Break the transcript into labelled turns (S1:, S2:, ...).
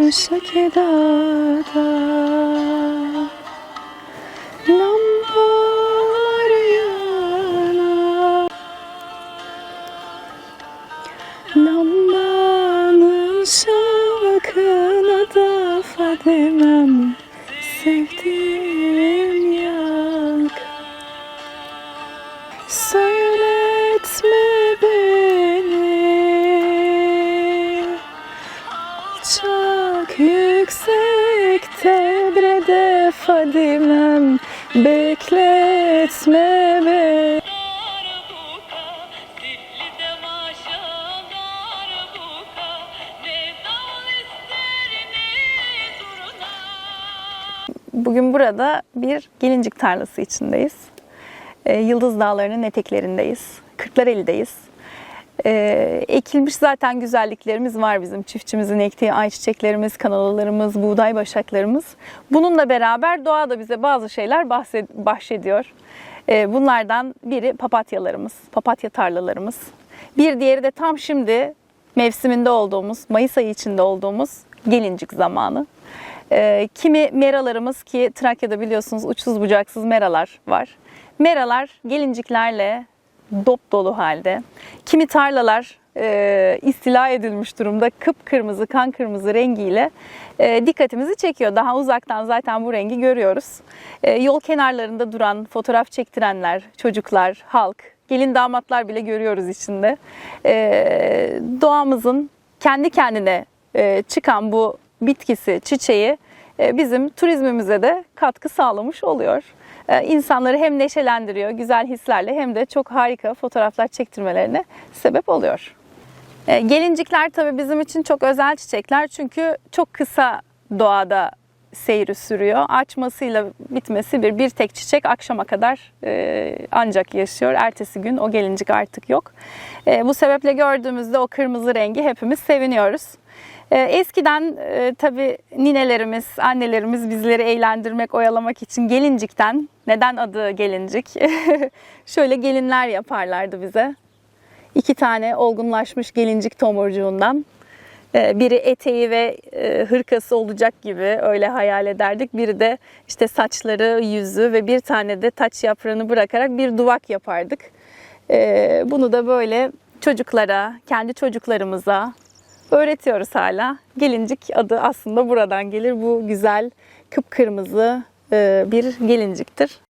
S1: Köşeki dağda Lambalar yanar Lambanın şakına da Fadimem Sevdiğim
S2: ne dal ister ne zurna.
S1: Bugün burada bir gelincik tarlası içindeyiz. Ee, Yıldız Dağları'nın eteklerindeyiz. Kırklareli'deyiz. Ee, ekilmiş zaten güzelliklerimiz var bizim. Çiftçimizin ektiği ayçiçeklerimiz, kanalalarımız, buğday başaklarımız. Bununla beraber doğa da bize bazı şeyler bahşediyor. Ee, bunlardan biri papatyalarımız, papatya tarlalarımız. Bir diğeri de tam şimdi mevsiminde olduğumuz, Mayıs ayı içinde olduğumuz gelincik zamanı. Ee, kimi meralarımız ki Trakya'da biliyorsunuz uçsuz bucaksız meralar var. Meralar gelinciklerle dop dolu halde. Kimi tarlalar e, istila edilmiş durumda kıpkırmızı kan kırmızı rengiyle e, dikkatimizi çekiyor. Daha uzaktan zaten bu rengi görüyoruz. E, yol kenarlarında duran fotoğraf çektirenler, çocuklar, halk, gelin damatlar bile görüyoruz içinde. E, doğamızın kendi kendine e, çıkan bu bitkisi, çiçeği e, bizim turizmimize de katkı sağlamış oluyor. E, İnsanları hem neşelendiriyor, güzel hislerle hem de çok harika fotoğraflar çektirmelerine sebep oluyor. E, Gelincikler tabii bizim için çok özel çiçekler çünkü çok kısa doğada seyri sürüyor. Açmasıyla bitmesi bir, bir tek çiçek akşama kadar e, ancak yaşıyor. Ertesi gün o gelincik artık yok. E, bu sebeple gördüğümüzde o kırmızı rengi hepimiz seviniyoruz. E, eskiden e, tabii ninelerimiz, annelerimiz bizleri eğlendirmek, oyalamak için gelincikten, neden adı gelincik? Şöyle gelinler yaparlardı bize iki tane olgunlaşmış gelincik tomurcuğundan e, biri eteği ve e, hırkası olacak gibi öyle hayal ederdik. Biri de işte saçları, yüzü ve bir tane de taç yaprağını bırakarak bir duvak yapardık. E, Bunu da böyle çocuklara, kendi çocuklarımıza öğretiyoruz hala. Gelincik adı aslında buradan gelir. Bu güzel kıpkırmızı e, bir gelinciktir.